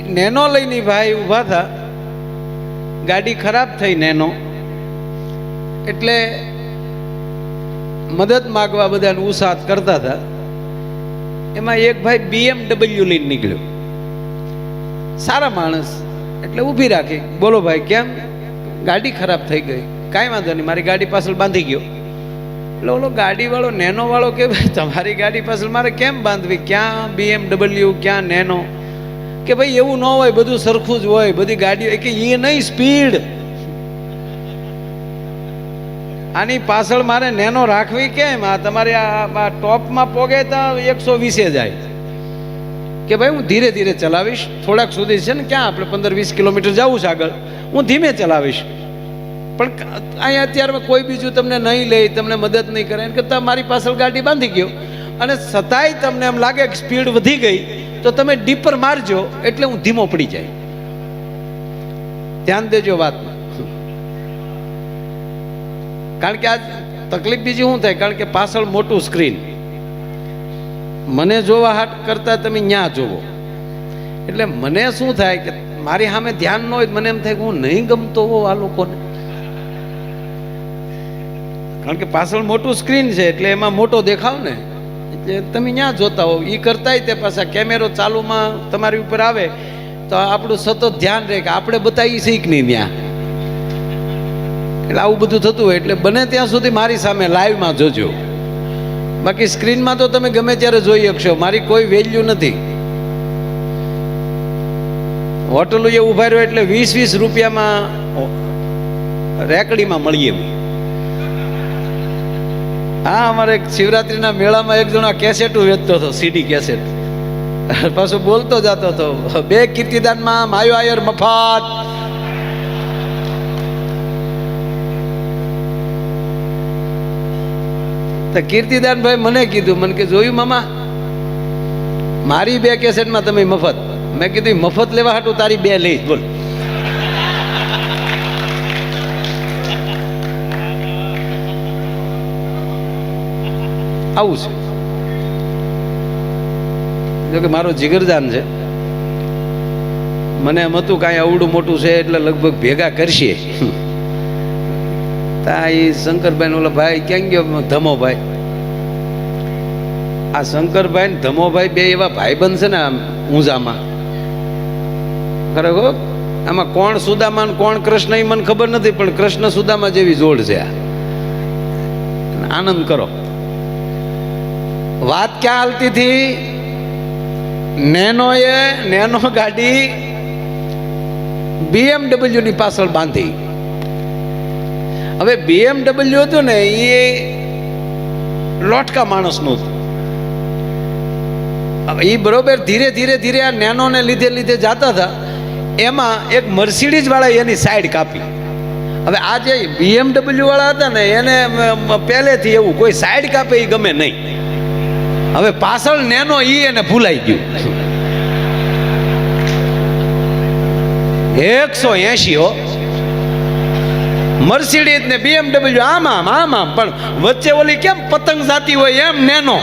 Nano લઈને ભાઈ ઊભા હતા ગાડી ખરાબ થઈ નેનો. એટલે મદદ માગવા બધાને ઉસાત કરતા હતા એમાં એક ભાઈ બીએમડબલ્યુ લઈને નીકળ્યો. સારા માણસ, એટલે ઊભી રાખી. બોલો ભાઈ, કેમ? ગાડી ખરાબ થઈ ગઈ. કાંઈ વાંધો નહીં, મારી ગાડી પાછળ બાંધી ગયો. એટલે ઓલો ગાડીવાળો, નેનોવાળો કે ભાઈ, તમારી ગાડી પાછળ મારે કેમ બાંધવી? ક્યાં બીએમડબલ્યુ ક્યાં નેનો? કે ભાઈ એવું ન હોય, બધું સરખું જ હોય, બધી ગાડીઓ કે એ નહીં, સ્પીડ. આની પાછળ મારે નેનો રાખવી કેમ? આ તમારે આ ટોપમાં પોગે તો એકસો વીસે જાય. કે ભાઈ હું ધીરે ધીરે ચલાવીશ. થોડાક સુધી છે ને ક્યાં આપણે પંદર વીસ કિલોમીટર જવું છે આગળ. હું ધીમે ચલાવીશ. પણ અહીંયા અત્યારે કોઈ બીજું તમને નહીં લે, તમને મદદ નહીં કરે. કે મારી પાછળ ગાડી બાંધી ગયો. અને છતાંય તમને એમ લાગે કે સ્પીડ વધી ગઈ. તો તમે ડીપર મારજો એટલે હું ધીમો પડી જાય. ધ્યાન દેજો વાતમાં. કારણ કે આ તકલીફ બીજી શું થાય? કારણ કે પાછળ મોટું સ્ક્રીન મને જોવા હાટ કરતા તમે ન્યા જોવો. એટલે મને શું થાય કે મારી સામે ધ્યાન ન હોય મને એમ થાય કે હું નહીં ગમતો હોઉં આ લોકોને. કારણ કે પાછળ મોટું સ્ક્રીન છે એટલે એમાં મોટો દેખાવ ને. તમે ક્યાં જોતા હો એ કરતા તે પાછા કેમેરો ચાલુમાં તમારી ઉપર આવે તો આપણું સતત ધ્યાન રહે કે આપણે બતાવી શીખ નહીં ત્યાં એટલે આવું બધું થતું હોય. એટલે બને ત્યાં સુધી મારી સામે લાઈવમાં જોજો. બાકી સ્ક્રીનમાં તો તમે ગમે ત્યારે જોઈ શકશો. મારી કોઈ વેલ્યુ નથી. હોટલો એ ઊભા રહ્યો એટલે વીસ વીસ રૂપિયામાં રેકડીમાં મળીએ અમે. હા, અમારે એક શિવરાત્રીના મેળામાં એક જણા કેસેટો વેચતો હતો સીડી કેસેટ પાછો બોલતો જતો હતો, બે કીર્તિદાનમાં માયો આયર મફત. તો કીર્તિદાન ભાઈ મને કીધું, મને કે, જોયું મામા, મારી બે કેસેટમાં તમે મફત. મેં કીધું મફત લેવા હાટું તારી બે લઈશ, બોલ. આવું છે. જો કે મારો જીગરજાન છે. મને એમ હતું કાંઈ અવડું મોટું છે એટલે લગભગ ભેગા કરશે. તા એ શંકરભાઈ ઓલા ભાઈ ક્યાં ગયો? ધમોભાઈ. આ શંકરભાઈ ને ધમોભાઈ બે એવા ભાઈબંધ છે ને આમ ઊંઝામાં. ખરેખર? આમાં કોણ સુદામા કોણ કૃષ્ણ એ મને ખબર નથી, પણ કૃષ્ણ સુદામા જેવી જોડ છે આનંદ કરો. વાત ક્યાં હાલતી હતી? નેનો એ નેનો ગાડી બીએમડબલ્યુ ની પાછળ બાંધી. હવે બીએમડબલ્યુ હતું ને, એ લોટકા માણસનું હતું. હવે એ બરોબર ધીરે ધીરે ધીરે આ નેનોને લીધે લીધે જતા હતા. એમાં એક મર્સિડીઝ વાળા એની સાઈડ કાપી. હવે આ જે બીએમડબલ્યુ વાળા હતા ને, એને પહેલેથી એવું કોઈ સાઈડ કાપે એ ગમે નહીં. હવે પાછળ નેનો ઈ એને ભૂલાઈ ગયું. એકસો એસી હો. મર્સિડીઝ ને બીએમડબલ્યુ આમ આમ આમ આમ, પણ વચ્ચે ઓલી કેમ પતંગ જાતી હોય એમ નેનો?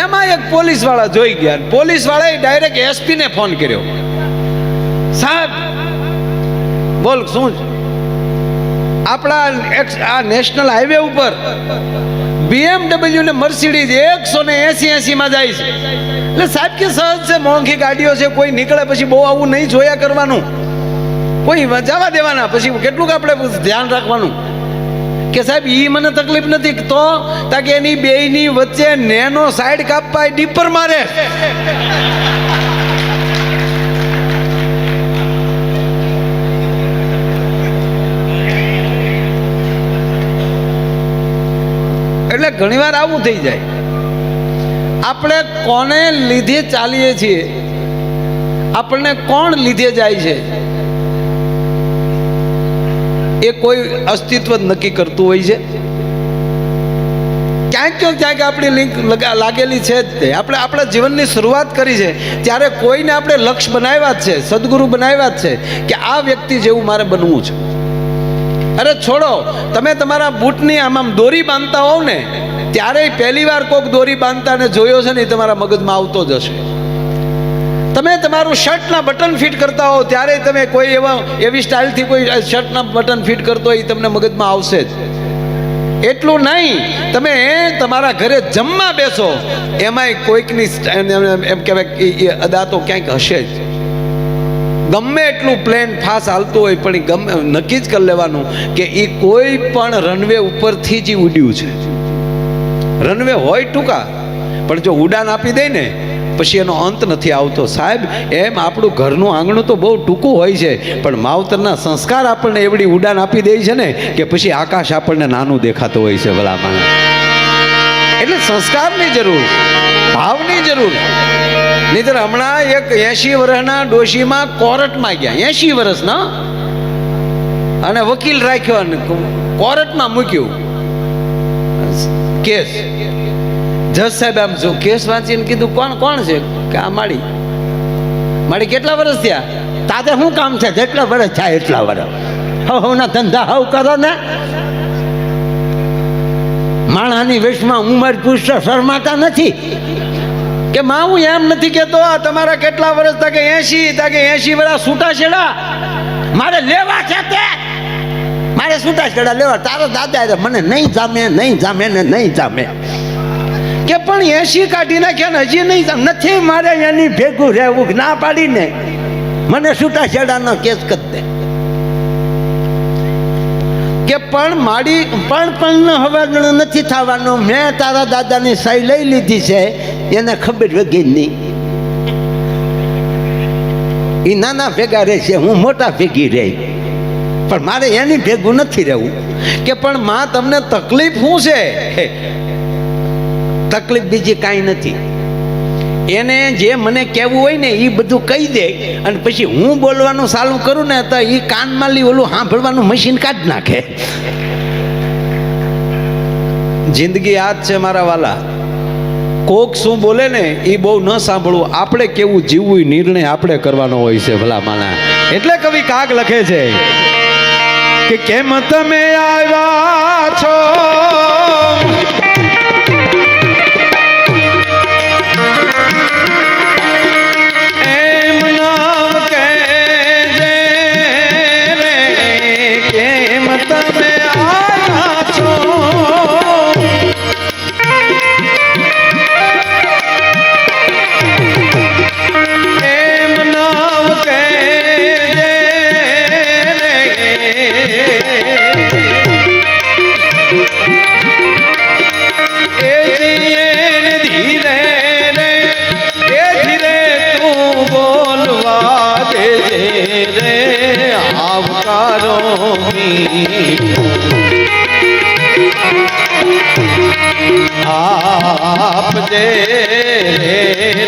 એમાં એક પોલીસવાળા જોઈ ગયા પોલીસ વાળાએ ડાયરેક્ટ એસપી ને ફોન કર્યો. સાહેબ, બોલ, શું આપણા આ નેશનલ હાઈવે ઉપર બીએમડબલ્યુ ને મર્સિડીઝ એકસો ને એસી એસી માં જાય છે. એટલે સાહેબ કે સહજ છે, મોંઘી ગાડીઓ છે, કોઈ નીકળે પછી બહુ આવું નહીં જોયા કરવાનું. કોઈ જવા દેવાના, પછી કેટલુંક આપણે ધ્યાન રાખવાનું. કે સાહેબ, ઈ મને તકલીફ નથી, તો તાકે એની બેયની વચ્ચે નેનો સાઈડ કાપવા ડીપર મારે. એટલે ઘણીવાર આવું થઈ જાય. આપણે કોને લીધે ચાલીએ છીએ? આપણને કોણ લીધે જાય છે? એ કોઈ અસ્તિત્વ નક્કી કરતું હોય છે? ક્યાંક ક્યાંક ક્યાંક આપણી લિંક લગા- લાગેલી છે જ તે. આપણે આપણા જીવનની શરૂઆત કરી છે. ત્યારે કોઈને આપણે લક્ષ્ય બનાવ્યા જ છે, સદગુરુ બનાવ્યા જ છે કે આ વ્યક્તિ જેવું મારે બનવું છે. અરે છોડો, તમે તમારા બૂટની આમ આમ દોરી બાંધતા હોવ ને ત્યારે પહેલી વાર કોઈક દોરી બાંધતા ને જોયો છે ને એ તમારા મગજમાં આવતો જ હશે. તમે તમારું શર્ટના બટન ફિટ કરતા હો ત્યારે તમે કોઈ એવા, એવી સ્ટાઇલથી કોઈ શર્ટના બટન ફિટ કરતો હોય એ તમને મગજમાં આવશે જ. એટલું નહીં, તમે તમારા ઘરે જમવા બેસો, એમાંય કોઈકની એમ કહેવાય એ અદા તો ક્યાંક હશે જ. ગમે એટલું પ્લેન ફાસ હાલતું હોય, પણ ગમે, નક્કી જ કરી લેવાનું કે એ કોઈ પણ રનવે ઉપરથી જ ઉડ્યું છે. રનવે હોય ટૂંકા, પણ જો ઉડાન આપી દે ને, પછી એનો અંત નથી આવતો. સાહેબ, એમ આપણું ઘરનું આંગણું તો બહુ ટૂંકું હોય છે, પણ માવતરના સંસ્કાર આપણને એવડી ઉડાન આપી દે છે ને, કે પછી આકાશ આપણને નાનું દેખાતું હોય છે ભલા માણસ એટલે સંસ્કારની જરૂર, ભાવની જરૂર. નહીતર હમણાં એક એસી વર્ષના ડોશીમાં કોર્ટમાં ગયા એસી વર્ષના? અને વકીલ રાખ્યો અને કોર્ટમાં મૂક્યું. કેસ. જજ સાહેબ આમ જો કેસ વાંચીને કીધું, કોણ કોણ છે? કે આ માળી. માળી કેટલા વર્ષ થયા? તાતે શું કામ છે જેટલા વર્ષ થાય એટલા વર્ષ. હવે, હવના ધંધા હવ કરો ને. માણાની વેશમાં ઉંમર પૂછતો શરમાતા નથી. કે માં હું એમ નથી કેતો આ તમારા કેટલા વર્ષ તા કે એસી તા કે એસી વર્ષ છૂટા છેડા? મારે લેવા છે તે. મારે છૂટા છેડા લેવા. તારો દાદા મને નહીં જામે નહીં જામે ને નહીં જામે. કે પણ એસી કાઢી નાખ્યા ને હજી નહીં જામ. નથી મારે એની ભેગું રહેવું, ના પાડીને. મને છૂટા છેડાનો કેસ કરી દે. કે પણ માડી પણ પણ હવે નથી થવાનો. મેં તારા દાદાની સહી લઈ લીધી છે. એને ખબર વગી નહીં. એ નાના ભેગા રહેશે હું મોટા ભેગી રહી. પણ મારે એની ભેગું નથી રહેવું. કે પણ માં તમને તકલીફ શું છે? તકલીફ બીજી કાંઈ નથી. એને જે મને કહેવું હોય ને એ બધું કહી દે. અને પછી હું બોલવાનું ચાલુ કરું ને તો એ કાનમાં લી ઓલું સાંભળવાનું મશીન કાઢી નાખે. જિંદગી આ જ છે મારા વાલા. કોક શું બોલે ને એ બહુ ન સાંભળવું. આપણે કેવું જીવવું નિર્ણય આપણે કરવાનો હોય છે ભલા માના એટલે કવિ કાગ લખે છે કે કેમ તમે આવ્યા છો?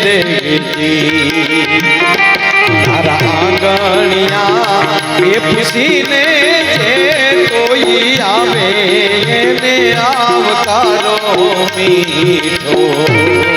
રે જી તારા આંગણિયા એ જે કોઈ આવે એને આવકારો મીઠો.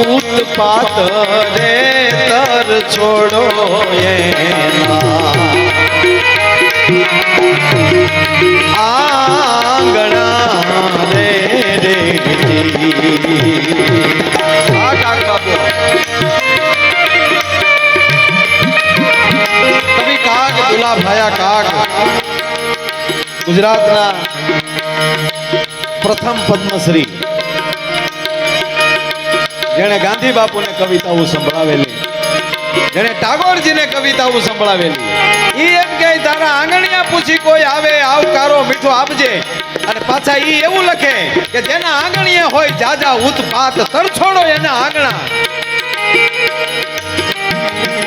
ઉત્પાત રે તર છોડો આંગણા રે રે. આ ગુજરાતના પ્રથમ પદ્મશ્રી. જેણે ગાંધી બાપુને કવિતાઓ સંભળાવેલી. જેણે ટાગોરજીને કવિતાઓ સંભળાવેલી. ઈ એમ કે તારા આંગણિયા પૂછી કોઈ આવે, આવકારો મીઠો આપજે. અને પાછા ઈ એવું લખે કે જેના આંગણીએ હોય જાજા ઉત્પાત તરછોડો એના આંગણા.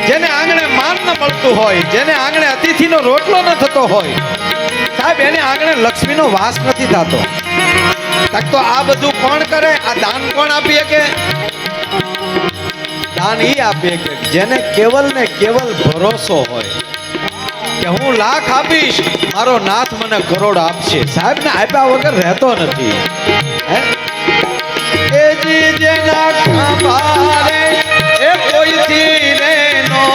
જેને આંગણે માન ન મળતું હોય, જેને આંગણે અતિથિનો રોટલો ન થતો હોય, સાહેબ, એને આંગણે લક્ષ્મીનો વાસ નથી થતો. તો આ બધું કોણ કરે? આ દાન કોણ આપીએ કે દાન ઈ આપીએ કે જેને કેવલ ને કેવલ ભરોસો હોય, કે હું લાખ આપીશ, મારો નાથ મને કરોડ આપશે. સાહેબ ને આપ્યા વગર રહેતો નથી. હે? જી જેના ખંભારે, એ કોઈથી રે નો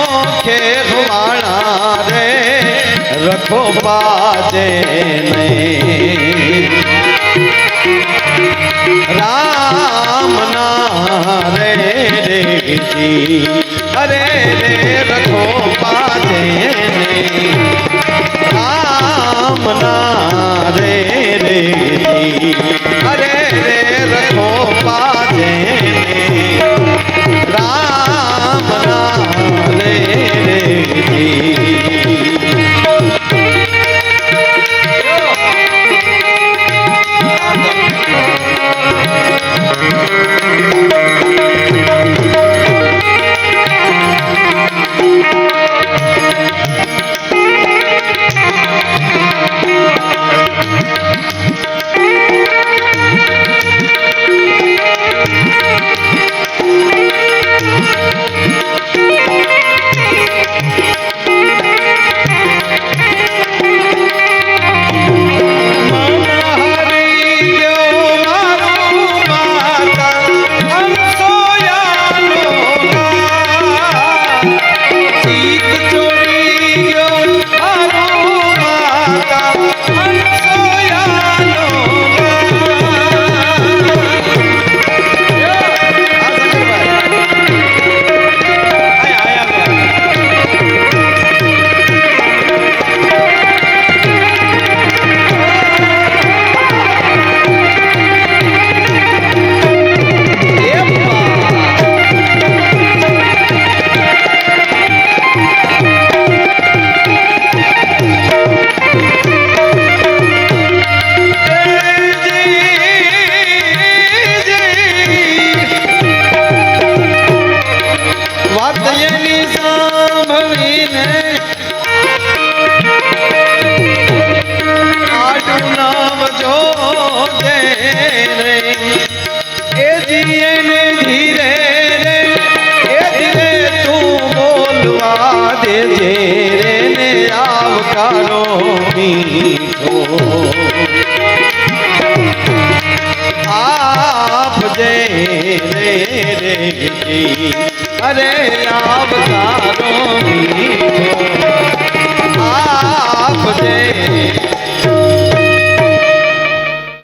ખેરવાણા રે, રખો બાજે નહીં. જી અરે રે રખો નહીં રામ ના રે જીએને ધીરે રે રે ને આવકારો મીઠો આપજે રે